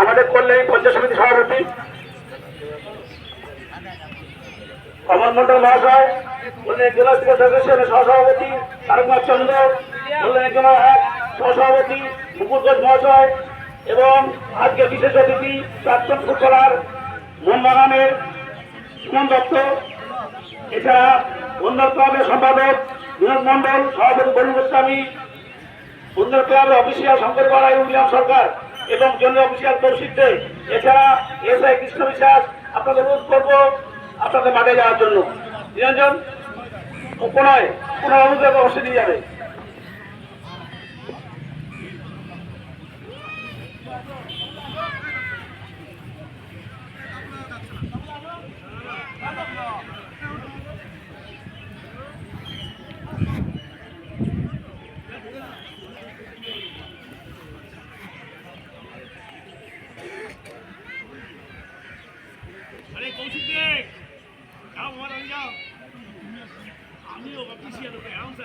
আমাদের কল্যাণী পঞ্চায়েত সমিতি সভাপতি অমর মন্ডল মহাশয় কল্যাণী জেলা থেকে সদস্য, সহসভাপতি, তারকনাথ চন্দ্র, কল্যাণী জেলা সহসভাপতি মুকুল মহাশয় এবং আজকে বিশেষ অতিথি প্রাক্তন ফুটবলার মোহনবাগানের সুমন দত্ত, এছাড়া বন্দর ক্লাবের সম্পাদক বিনোদ মন্ডল সভাপতি বরুণ গোস্বামী সুন্দর ক্লাবের অফিসিয়াল শঙ্কর পাড়ায় উইলিয়াম সরকার এবং জন্য অফিসিয়াল কৌশিক এছাড়া এস আই কৃষ্ণ বিশ্বাস আপনাদের অনুরোধ করব আপনাদের মাঠে যাওয়ার জন্য। নিরঞ্জন কোনার অনুযায়ী অবশ্যই নিয়ে যাবে। 我问他干？他没有把东鞋都给上噻。